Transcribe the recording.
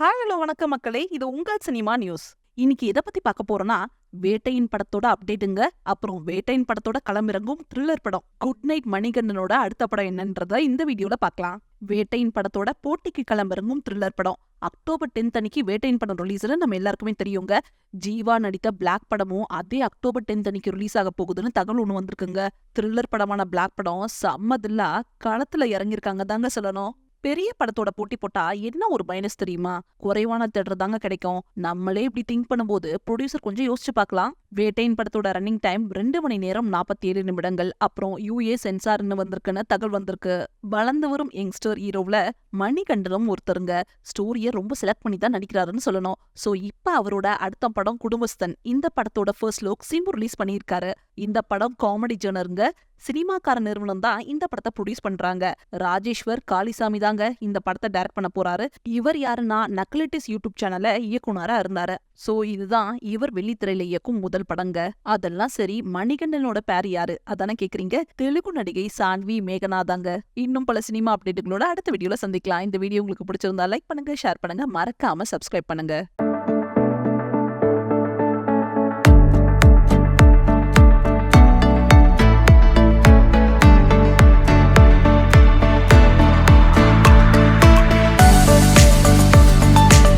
Hi hello வணக்கம் மக்களே. இது உங்கள் சினிமா நியூஸ். இன்னைக்கு எதை பத்தி பார்க்க போறோம்னா வேட்டையின் படத்தோட அப்டேட்டுங்க. அப்புறம் வேட்டையின் படத்தோட களமிறங்கும் த்ரில்லர் படம். குட் நைட் மணிகண்டனோட அடுத்த படம் என்னன்றத இந்த வீடியோல பார்க்கலாம். வேட்டையின் படத்தோட போட்டிக்கு களமிறங்கும் த்ரில்லர் படம். அக்டோபர் டென்த் அன்னைக்கு வேட்டையின் படம் ரிலீஸ்ல நம்ம எல்லாருக்குமே தெரியுங்க. ஜீவா நடித்த பிளாக் படமும் அதே அக்டோபர் டென்த் அன்னைக்கு ரிலீஸ் ஆக போகுதுன்னு தகவல் ஒன்று வந்திருக்குங்க. த்ரில்லர் படமான பிளாக் படம் செம்மதில்லா களத்துல இறங்கியிருக்காங்க தாங்க சொல்லணும். பெரிய படத்தோட போட்டி போட்டா என்ன ஒரு மைனஸ் தெரியுமா? குறைவான தேட்டர் தாங்க கிடைக்கும். நம்மளே இப்படி திங்க் பண்ணும்போது ப்ரொடியூசர் கொஞ்சம் யோசிச்சு பார்க்கலாம். வேட்டையின் படத்தோட ரன்னிங் டைம் ரெண்டு மணி நேரம் நாற்பத்தி ஏழு நிமிடங்கள். அப்புறம் யூஏ சென்சார்னு வந்திருக்குன்னு தகவல் வந்திருக்கு. வளர்ந்து வரும் யங்ஸ்டர் ஹீரோவில் மணிகண்டனும் ஒருத்தருங்க. ஸ்டோரியை ரொம்ப செலக்ட் பண்ணி தான் நடிக்கிறாருன்னு சொல்லணும். சோ இப்ப அவரோட அடுத்த படம் குடும்பஸ்தன். இந்த படத்தோட ஃபர்ஸ்ட் லுக் சிம்பு ரிலீஸ் பண்ணியிருக்காரு. இந்த படம் காமெடி ஜேனருங்க சினிமாக்கார நிறுவனம் தான் இந்த படத்தை ப்ரொடியூஸ் பண்றாங்க. ராஜேஸ்வர் காளிசாமி தாங்க இந்த படத்தை டைரக்ட் பண்ண போறாரு. இவர் யாருன்னா நக்லட்டிஸ் யூடியூப் சேனல்ல இயக்குனரா இருந்தாரு. சோ இதுதான் இவர் வெள்ளித்திரையில இயக்கும் முதல் படங்க. அதெல்லாம் சரி மணிகண்டனோட பேர் யாரு? அதானே கேக்குறீங்க? தெலுங்கு நடிகை சான்வி மேகனா தாங்க இன்னும் பல சினிமா அப்டேட்டுகளோட அடுத்த வீடியோல சந்திக்கலாம். இந்த வீடியோ உங்களுக்கு பிடிச்சிருந்தா லைக் பண்ணுங்க ஷேர் பண்ணுங்க. மறக்காம சப்ஸ்கிரைப் பண்ணுங்க.